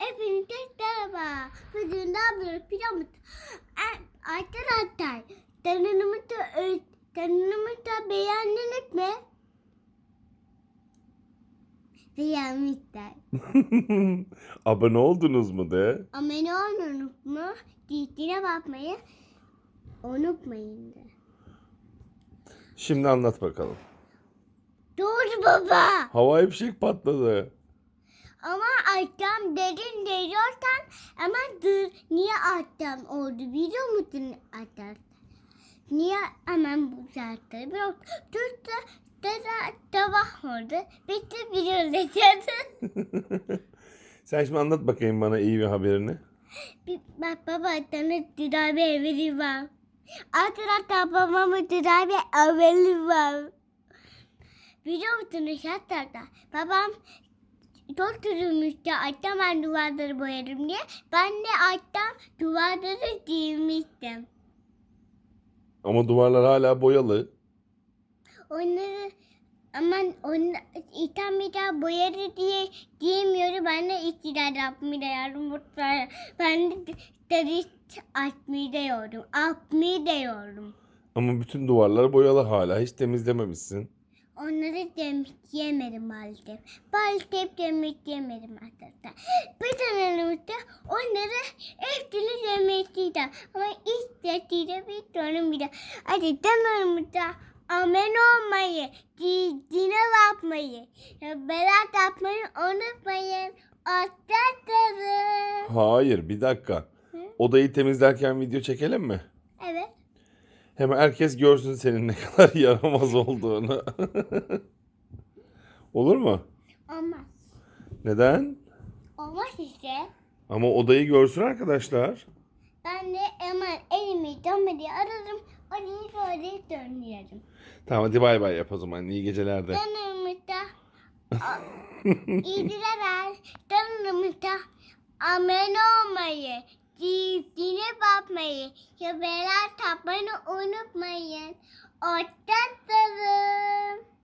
Hepinize merhaba. Bugün biliyor musun? E, Arkadaşlar, tanımımızı, ö- tanımımızı beğendiniz mi? Beğenmişler. Abone oldunuz mu de? Abone olmayı mu? Dizine bakmayı unutmayın de. Şimdi anlat bakalım. Doğru baba. Havai fişek patladı. Ama açacağım dedin diyorsan ama dur niye açacağım oldu biliyor musun açacağım? Niye hemen bu saatte biraz dur da sabah oldu. Bitti biliyoruz zaten. Sen şimdi anlat bakayım bana iyi bir haberini. Bir- Bak baba sana bir haberi var. Arkadaşlar babamın bir haberi var. Biliyor musunuz hatta babam çok üzülmüştü açtan ben duvarları boyadım diye. Ben de açtan duvarları giymiştim. Ama duvarlar hala boyalı. Onları aman onu item bir daha boyadı diye giymiyordu. Ben de iktidar yapmayı da yardım mutfağa. Ben de deri açmayı da yordum. Atmayı da. Ama bütün duvarlar boyalı hala. Hiç temizlememişsin. Onları temizleyemedim maalesef. Maalesef temizleyemedim arkadaşlar. Bir tanemizde onları hepsini temizleyeceğim. Ama istediğinde bir tane bir de. Hadi tanrımıza amen olmayı, dine bakmayı, berat yapmayı unutmayın. Hoşçakalın. Hayır bir dakika. Odayı temizlerken video çekelim mi? Hem herkes görsün senin ne kadar yaramaz olduğunu. Olur mu? Olmaz. Neden? Olmaz işte. Ama odayı görsün arkadaşlar. Ben de hemen elimi dönmedi ararım. Orayı böyle dönüyorum. Tamam hadi bay bay yap o zaman. İyi geceler de. Dönümüzde İyiler dönümüzde amen olmayı, dine bakmayı, ya beraber tapmayı unutmayın. Hoşçakalın.